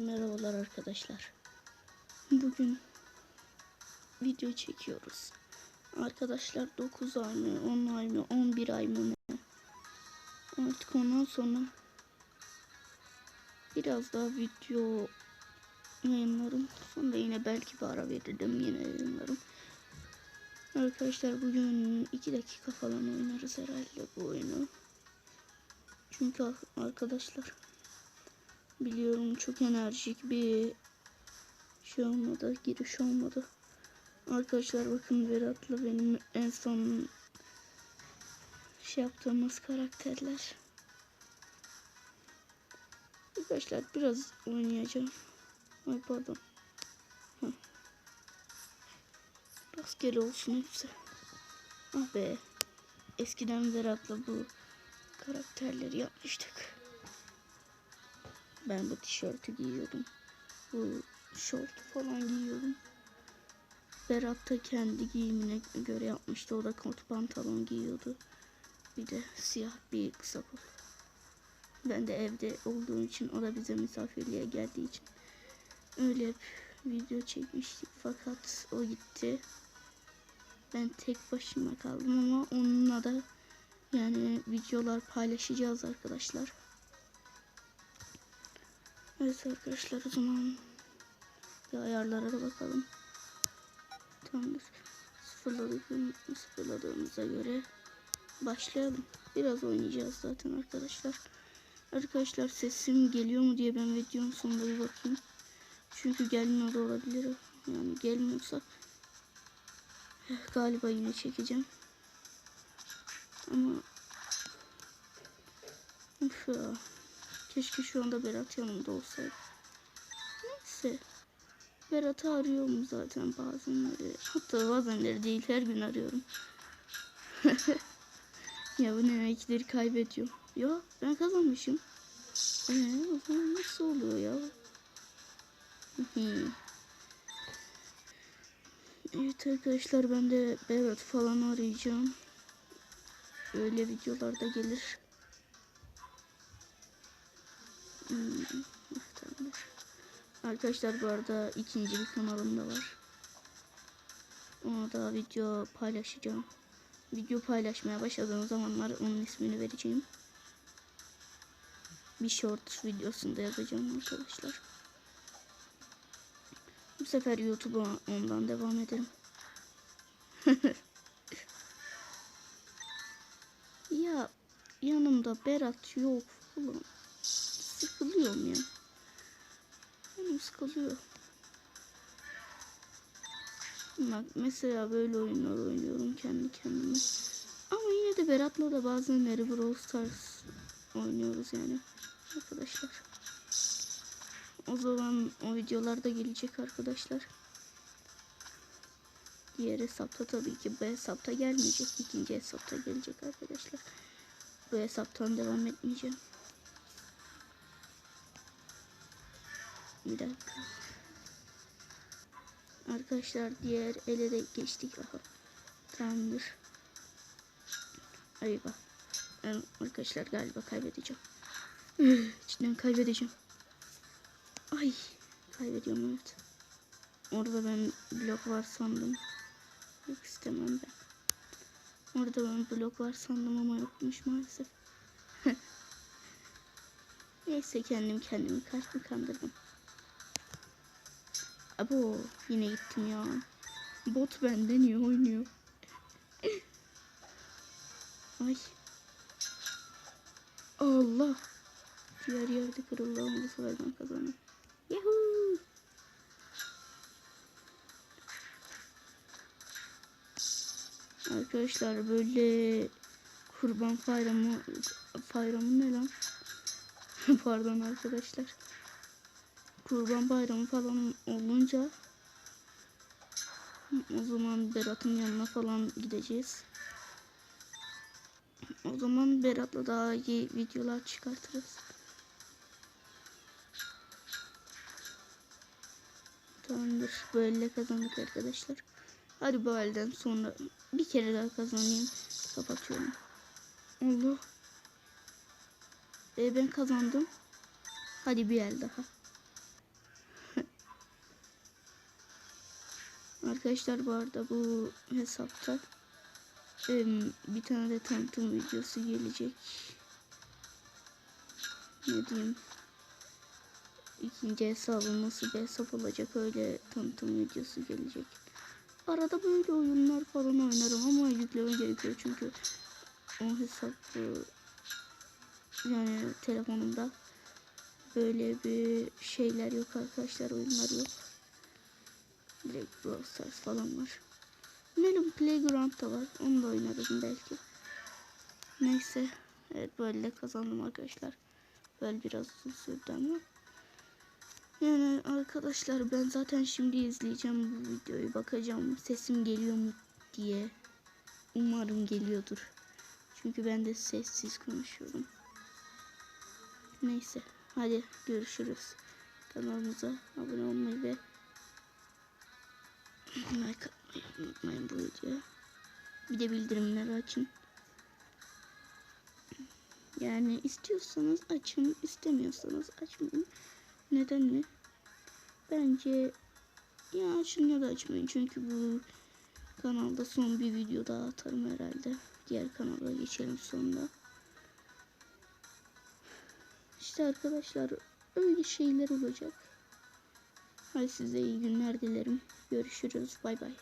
Merhabalar arkadaşlar. Bugün video çekiyoruz. Arkadaşlar 9 ay mı, 10 ay mı, 11 ay mı ne? Artık ondan sonra biraz daha video yayınlarım. Sonra yine belki bir ara veririm yine yayınlarım. Arkadaşlar bugün 2 dakika falan oynarız herhalde bu oyunu. Çünkü arkadaşlar Biliyorum çok enerjik bir şey olmadı, giriş olmadı. Arkadaşlar bakın Berat'la benim en son şey yaptığımız karakterler. Arkadaşlar biraz oynayacağım. Ay pardon. Heh. Rastgele olsun hepsi. Ah be. Eskiden Berat'la bu karakterleri yapmıştık. Ben bu tişörtü giyiyordum. Bu şortu falan giyiyordum. Berat da kendi giyimine göre yapmıştı. O da kot pantolon giyiyordu. Bir de siyah bir kısa kol. Ben de evde olduğum için o da bize misafirliğe geldiği için öyle video çekmiştik fakat o gitti. Ben tek başıma kaldım ama onunla da yani videolar paylaşacağız arkadaşlar. Evet arkadaşlar o zaman bir ayarlara da bakalım. Tamamdır. Sıfırladık, sıfırladığımıza göre başlayalım. Biraz oynayacağız zaten arkadaşlar. Arkadaşlar sesim geliyor mu diye ben videonun sonunda bir bakayım. Çünkü gelmiyor da olabilir. Yani gelmiyorsa galiba yine çekeceğim. Ama ya. Keşke şu anda Berat yanımda olsaydı. Neyse. Berat'ı arıyorum zaten bazenleri. Hatta bazenleri değil her gün arıyorum. ya bu ne ikileri kaybediyor. Ya ben kazanmışım. Ee, o zaman nasıl oluyor ya? evet arkadaşlar ben de Berat falan arayacağım. Öyle videolarda gelir. Arkadaşlar bu arada ikinci bir kanalım da var. Ona da video paylaşacağım. Video paylaşmaya başladığım zamanlar onun ismini vereceğim. Bir short videosunda yazacağım arkadaşlar. Bu sefer YouTube'a ondan devam ederim. ya yanımda Berat yok oğlum sıkılıyorum ya. Benim sıkılıyor. Bak mesela böyle oyunlar oynuyorum kendi kendime. Ama yine de Berat'la da bazenleri Brawl Stars oynuyoruz yani arkadaşlar. O zaman o videolar da gelecek arkadaşlar. Diğer hesapta tabii ki bu hesapta gelmeyecek. ikinci hesapta gelecek arkadaşlar. Bu hesaptan devam etmeyeceğim. Bir dakika. Arkadaşlar diğer ele de geçtik. Aha. Tamamdır. Eyvah. Ben arkadaşlar galiba kaybedeceğim. Cidden kaybedeceğim. Ay. Kaybediyorum evet. Orada ben blok var sandım. Yok istemem ben. Orada ben blok var sandım ama yokmuş maalesef. Neyse kendim kendimi kaç kandırdım. Abo yine gittim ya. Bot bende niye oynuyor? Ay. Allah. Diğer yerde kırıldı ama bu sefer ben kazandım. Yahoo. Arkadaşlar böyle kurban bayramı bayramı ne lan? Pardon arkadaşlar kurban bayramı falan olunca o zaman Berat'ın yanına falan gideceğiz. O zaman Berat'la daha iyi videolar çıkartırız. Tamamdır. Böyle kazandık arkadaşlar. Hadi bu elden sonra bir kere daha kazanayım. Kapatıyorum. Allah. E ben kazandım. Hadi bir el daha. Arkadaşlar bu arada bu hesapta bir tane de tanıtım videosu gelecek. Ne diyeyim? İkinci hesabım nasıl bir hesap olacak öyle tanıtım videosu gelecek. Arada böyle oyunlar falan oynarım ama yükleme gerekiyor çünkü o hesap yani telefonumda böyle bir şeyler yok arkadaşlar oyunlar yok. Direkt Stars falan var. Melon Playground da var. Onu da oynarım belki. Neyse. Evet böyle de kazandım arkadaşlar. Böyle biraz uzun sürdü ama. Yani arkadaşlar ben zaten şimdi izleyeceğim bu videoyu. Bakacağım sesim geliyor mu diye. Umarım geliyordur. Çünkü ben de sessiz konuşuyorum. Neyse. Hadi görüşürüz. Kanalımıza abone olmayı ve like atmayı unutmayın bu videoya. Bir de bildirimleri açın. Yani istiyorsanız açın, istemiyorsanız açmayın. Neden mi? Bence ya açın ya da açmayın. Çünkü bu kanalda son bir video daha atarım herhalde. Diğer kanala geçelim sonra. İşte arkadaşlar öyle şeyler olacak. Hadi size iyi günler dilerim. Görüşürüz. Bay bay.